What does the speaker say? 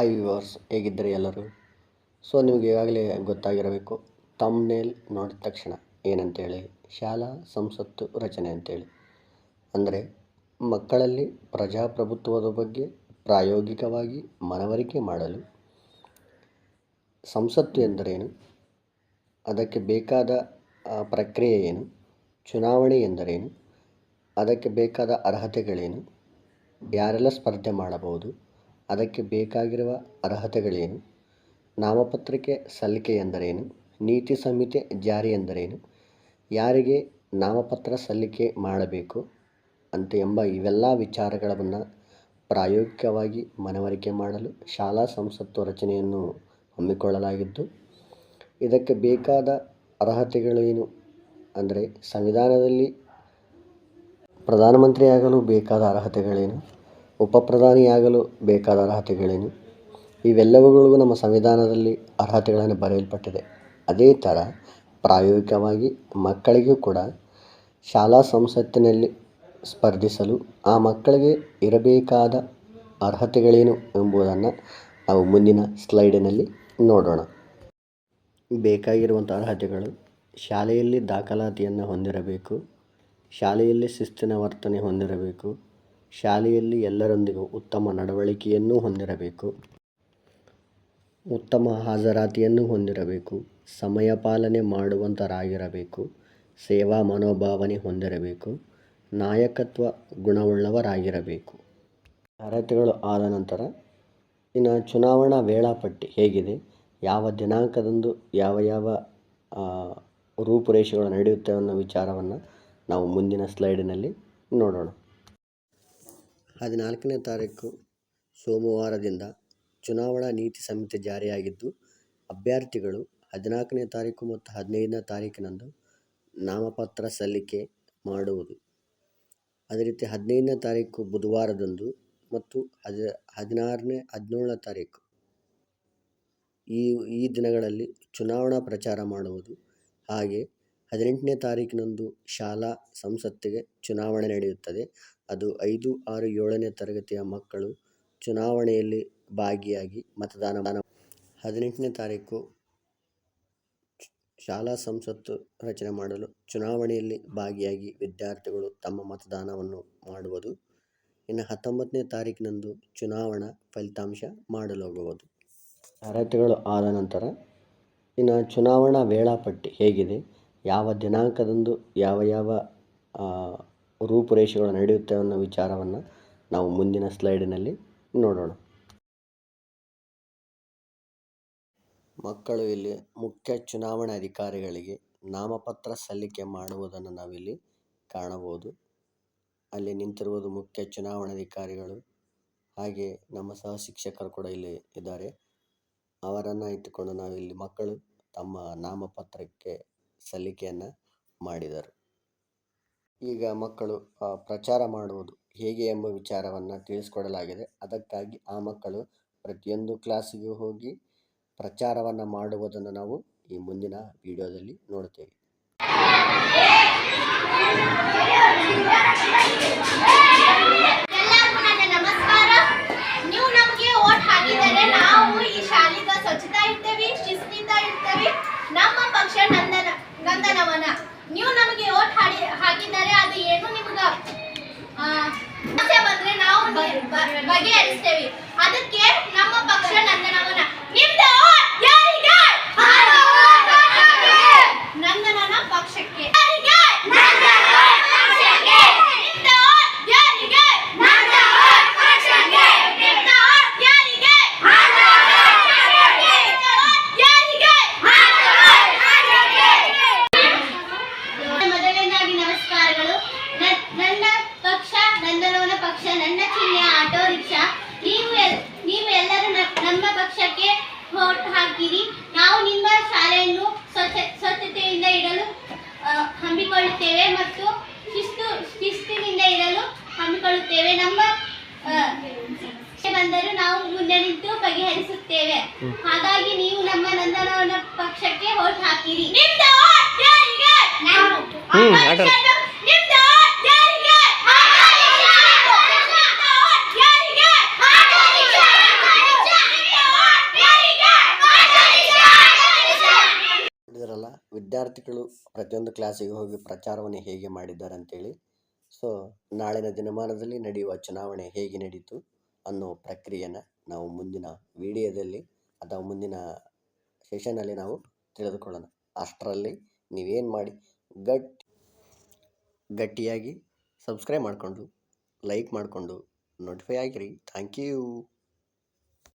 Hi viewers ಹೇಗಿದ್ದರೆ ಎಲ್ಲರೂ? So ನಿಮಗೆ ಈಗಾಗಲೇ ಗೊತ್ತಾಗಿರಬೇಕು ತಮ್ನೇಲ್ ನೋಡಿದ ತಕ್ಷಣ ಏನಂತೇಳಿ, ಶಾಲಾ ಸಂಸತ್ತು ರಚನೆ ಅಂತೇಳಿ. ಅಂದರೆ, ಮಕ್ಕಳಲ್ಲಿ ಪ್ರಜಾಪ್ರಭುತ್ವದ ಬಗ್ಗೆ ಪ್ರಾಯೋಗಿಕವಾಗಿ ಮನವರಿಕೆ ಮಾಡಲು. ಸಂಸತ್ತು ಎಂದರೇನು? ಅದಕ್ಕೆ ಬೇಕಾದ ಪ್ರಕ್ರಿಯೆ ಏನು? ಚುನಾವಣೆ ಎಂದರೇನು? ಅದಕ್ಕೆ ಬೇಕಾದ ಅರ್ಹತೆಗಳೇನು? ಯಾರೆಲ್ಲ ಸ್ಪರ್ಧೆ ಮಾಡಬಹುದು? ಅದಕ್ಕೆ ಬೇಕಾಗಿರುವ ಅರ್ಹತೆಗಳೇನು? ನಾಮಪತ್ರಕ್ಕೆ ಸಲ್ಲಿಕೆ ಎಂದರೇನು? ನೀತಿ ಸಂಹಿತೆ ಜಾರಿ ಎಂದರೇನು? ಯಾರಿಗೆ ನಾಮಪತ್ರ ಸಲ್ಲಿಕೆ ಮಾಡಬೇಕು ಅಂತ ಎಂಬ ಇವೆಲ್ಲ ವಿಚಾರಗಳನ್ನು ಪ್ರಾಯೋಗಿಕವಾಗಿ ಮನವರಿಕೆ ಮಾಡಲು ಶಾಲಾ ಸಂಸತ್ತು ರಚನೆಯನ್ನು ಹಮ್ಮಿಕೊಳ್ಳಲಾಗಿದ್ದು, ಇದಕ್ಕೆ ಬೇಕಾದ ಅರ್ಹತೆಗಳೇನು ಅಂದರೆ ಸಂವಿಧಾನದಲ್ಲಿ ಪ್ರಧಾನಮಂತ್ರಿಯಾಗಲು ಬೇಕಾದ ಅರ್ಹತೆಗಳೇನು? ಉಪ ಪ್ರಧಾನಿಯಾಗಲು ಬೇಕಾದ ಅರ್ಹತೆಗಳೇನು ಇವೆಲ್ಲವುಗಳಿಗೂ ನಮ್ಮ ಸಂವಿಧಾನದಲ್ಲಿ ಅರ್ಹತೆಗಳನ್ನು ಬರೆಯಲ್ಪಟ್ಟಿದೆ. ಅದೇ ಥರ ಪ್ರಾಯೋಗಿಕವಾಗಿ ಮಕ್ಕಳಿಗೂ ಕೂಡ ಶಾಲಾ ಸಂಸತ್ತಿನಲ್ಲಿ ಸ್ಪರ್ಧಿಸಲು ಆ ಮಕ್ಕಳಿಗೆ ಇರಬೇಕಾದ ಅರ್ಹತೆಗಳೇನು ಎಂಬುದನ್ನು ನಾವು ಮುಂದಿನ ಸ್ಲೈಡಿನಲ್ಲಿ ನೋಡೋಣ. ಬೇಕಾಗಿರುವಂಥ ಅರ್ಹತೆಗಳು ಶಾಲೆಯಲ್ಲಿ ದಾಖಲಾತಿಯನ್ನು ಹೊಂದಿರಬೇಕು, ಶಾಲೆಯಲ್ಲಿ ಶಿಸ್ತಿನ ವರ್ತನೆ ಹೊಂದಿರಬೇಕು ಶಾಲೆಯಲ್ಲಿ ಎಲ್ಲರೊಂದಿಗೂ ಉತ್ತಮ ನಡವಳಿಕೆಯನ್ನು ಹೊಂದಿರಬೇಕು. ಉತ್ತಮ ಹಾಜರಾತಿಯನ್ನು ಹೊಂದಿರಬೇಕು. ಸಮಯ ಪಾಲನೆ ಮಾಡುವಂತರಾಗಿರಬೇಕು. ಸೇವಾ ಮನೋಭಾವನೆ ಹೊಂದಿರಬೇಕು. ನಾಯಕತ್ವ ಗುಣವುಳ್ಳವರಾಗಿರಬೇಕು. ಅರ್ಹತೆಗಳು ಆದ ನಂತರ ಇನ್ನು ಚುನಾವಣಾ ವೇಳಾಪಟ್ಟಿ ಹೇಗಿದೆ. ಯಾವ ದಿನಾಂಕದಂದು ಯಾವ ಯಾವ ರೂಪುರೇಷೆಗಳು ನಡೆಯುತ್ತೆ ಅನ್ನೋ ವಿಚಾರವನ್ನು ನಾವು ಮುಂದಿನ ಸ್ಲೈಡಿನಲ್ಲಿ ನೋಡೋಣ. ಹದಿನಾಲ್ಕನೇ ತಾರೀಕು ಸೋಮವಾರದಿಂದ ಚುನಾವಣಾ ನೀತಿ ಸಂಹಿತೆ ಜಾರಿಯಾಗಿದ್ದು, ಅಭ್ಯರ್ಥಿಗಳು ಹದಿನಾಲ್ಕನೇ ತಾರೀಕು ಮತ್ತು ಹದಿನೈದನೇ ತಾರೀಕಿನಂದು ನಾಮಪತ್ರ ಸಲ್ಲಿಕೆ ಮಾಡುವುದು. ಅದೇ ರೀತಿ ಹದಿನೈದನೇ ತಾರೀಕು ಬುಧವಾರದಂದು ಮತ್ತು ಹದಿ ಹದಿನಾರನೇ, ಹದಿನೇಳನೇ ತಾರೀಕು. ಈ ಈ ದಿನಗಳಲ್ಲಿ ಚುನಾವಣಾ ಪ್ರಚಾರ ಮಾಡುವುದು. ಹಾಗೆ ಹದಿನೆಂಟನೇ ತಾರೀಕಿನಂದು ಶಾಲಾ ಸಂಸತ್ತಿಗೆ ಚುನಾವಣೆ ನಡೆಯುತ್ತದೆ. ಅದು ಐದು ಆರು ಏಳನೇ ತರಗತಿಯ ಮಕ್ಕಳು ಚುನಾವಣೆಯಲ್ಲಿ ಭಾಗಿಯಾಗಿ ಮತದಾನ ಹದಿನೆಂಟನೇ ತಾರೀಕು ಶಾಲಾ ಸಂಸತ್ತು ರಚನೆ ಮಾಡಲು ಚುನಾವಣೆಯಲ್ಲಿ ಭಾಗಿಯಾಗಿ ವಿದ್ಯಾರ್ಥಿಗಳು ತಮ್ಮ ಮತದಾನವನ್ನು ಮಾಡುವುದು. ಇನ್ನು ಹತ್ತೊಂಬತ್ತನೇ ತಾರೀಕಿನಂದು ಚುನಾವಣಾ ಫಲಿತಾಂಶ ಮಾಡಲಾಗುವುದು. ಅರ್ಹತೆಗಳು ಆದ ನಂತರ ಇನ್ನು ಚುನಾವಣಾ ವೇಳಾಪಟ್ಟಿ ಹೇಗಿದೆ? ಯಾವ ದಿನಾಂಕದಂದು ಯಾವ ಯಾವ ರೂಪುರೇಷೆಗಳು ನಡೆಯುತ್ತೆ ಅನ್ನೋ ವಿಚಾರವನ್ನು ನಾವು ಮುಂದಿನ ಸ್ಲೈಡಿನಲ್ಲಿ ನೋಡೋಣ. ಮಕ್ಕಳು ಇಲ್ಲಿ ಮುಖ್ಯ ಚುನಾವಣಾಧಿಕಾರಿಗಳಿಗೆ ನಾಮಪತ್ರ ಸಲ್ಲಿಕೆ ಮಾಡುವುದನ್ನು ನಾವಿಲ್ಲಿ ಕಾಣಬಹುದು. ಅಲ್ಲಿ ನಿಂತಿರುವುದು ಮುಖ್ಯ ಚುನಾವಣಾಧಿಕಾರಿಗಳು ಹಾಗೆ ನಮ್ಮ ಸಹ ಶಿಕ್ಷಕರು ಕೂಡ ಇಲ್ಲಿ ಇದ್ದಾರೆ. ಅವರನ್ನು ಇಟ್ಟುಕೊಂಡು ನಾವಿಲ್ಲಿ ಮಕ್ಕಳು ತಮ್ಮ ನಾಮಪತ್ರಕ್ಕೆ ಸಲ್ಲಿಕೆಯನ್ನು ಮಾಡಿದರು. ಈಗ ಮಕ್ಕಳು ಪ್ರಚಾರ ಮಾಡುವುದು ಹೇಗೆ ಎಂಬ ವಿಚಾರವನ್ನು ತಿಳಿಸ್ಕೊಡಲಾಗಿದೆ. ಅದಕ್ಕಾಗಿ ಆ ಮಕ್ಕಳು ಪ್ರತಿಯೊಂದು ಕ್ಲಾಸಿಗೂ ಹೋಗಿ ಪ್ರಚಾರವನ್ನು ಮಾಡುವುದನ್ನು ನಾವು ಈ ಮುಂದಿನ ವಿಡಿಯೋದಲ್ಲಿ ನೋಡ್ತೇವೆ. ನಮ್ಮ ಪಕ್ಷ ನಂದನ, ನಂದನವನ. ನೀವು ನಮಗೆ ಓಟ್ ಹಾಡಿ ಹಾಕಿದ್ದಾರೆ, ಅದು ಏನು ನಿಮ್ಗ ಬಂದ್ರೆ ನಾವು ಬಗೆಹರಿಸ್ತೇವೆ. ಅದಕ್ಕೆ ನಮ್ಮ ಪಕ್ಷ ನಂದನವನ. ನಿಮ್ದು vote ಯಾರಿಗೆ? ನಂದನನ ಪಕ್ಷಕ್ಕೆ ಯಾರಿಗೆ? ನಿಮ್ದು vote ಯಾರಿಗೆ? ನಿಮ್ದು vote ಯಾರಿಗೆ? ಮೊದಲನೇದಾಗಿ ನಮಸ್ಕಾರಗಳು ನ- ನನ್ನ ಪಕ್ಷ ನಂದನವನ ಪಕ್ಷ ನನ್ನ ಚಿಹ್ನೆ ಆಟೋ ರಿಕ್ಷಾ ನೀವು ಎಲ್- ನೀವು ಎಲ್ಲರೂ ನ- ನಮ್ಮ ಪಕ್ಷಕ್ಕೆ ವೋಟ್ ಹಾಕಿರಿ ನಾವು ನಿಮ್ಮ ಶಾಲೆಯನ್ನು ಸ್ವಚ್ಛ ಸ್ವಚ್ಛತೆಯಿಂದ ಇಡಲು ಆ, ಹಮ್ಮಿಕೊಳ್ಳುತ್ತೇವೆ ಮತ್ತು ಶಿಸ್ತು ಶಿಸ್ತಿನಿಂದ ಇರಲು ಹಮ್ಮಿಕೊಳ್ಳುತ್ತೇವೆ. ನಮ್ಮ ಬಂದರೂ ನಾವು ಮುಂದೆ ನಿಂತು ಬಗೆಹರಿಸುತ್ತೇವೆ. ಹಾಗಾಗಿ ನೀವು ನಮ್ಮ ನಂದನವನ ಪಕ್ಷಕ್ಕೆ ಓಟ್ ಹಾಕಿರಿ ನಿಮ್ದು vote ಯಾರಿಗೆ? ಹ್ಮ್, ಆಟ ಆಡು. ನಿಮ್ದು vote ಯಾರಿಗೆ? ನಿಮ್ದು vote ಯಾರಿಗೆ? ವಿದ್ಯಾರ್ಥಿಗಳು ಪ್ರತಿಯೊಂದು ಕ್ಲಾಸಿಗೆ ಹೋಗಿ ಪ್ರಚಾರವನ್ನು ಹೇಗೆ ಮಾಡಿದ್ದಾರೆ ಅಂತೇಳಿ ಸೊ ನಾಳಿನ ದಿನಮಾನದಲ್ಲಿ ನಡೆಯುವ ಚುನಾವಣೆ ಹೇಗೆ ನಡೀತು ಅನ್ನೋ ಪ್ರಕ್ರಿಯೆಯನ್ನು ನಾವು ಮುಂದಿನ ವಿಡಿಯೋದಲ್ಲಿ ಅಥವಾ ಮುಂದಿನ ಸೆಷನಲ್ಲಿ ನಾವು ತಿಳಿದುಕೊಳ್ಳೋಣ. ಅಷ್ಟರಲ್ಲಿ ನೀವೇನು ಮಾಡಿ ಗಟ್ಟಿ ಗಟ್ಟಿಯಾಗಿ ಸಬ್ಸ್ಕ್ರೈಬ್ ಮಾಡಿಕೊಂಡು ಲೈಕ್ ಮಾಡಿಕೊಂಡು ನೋಟಿಫೈ ಆಗಿರಿ. Thank you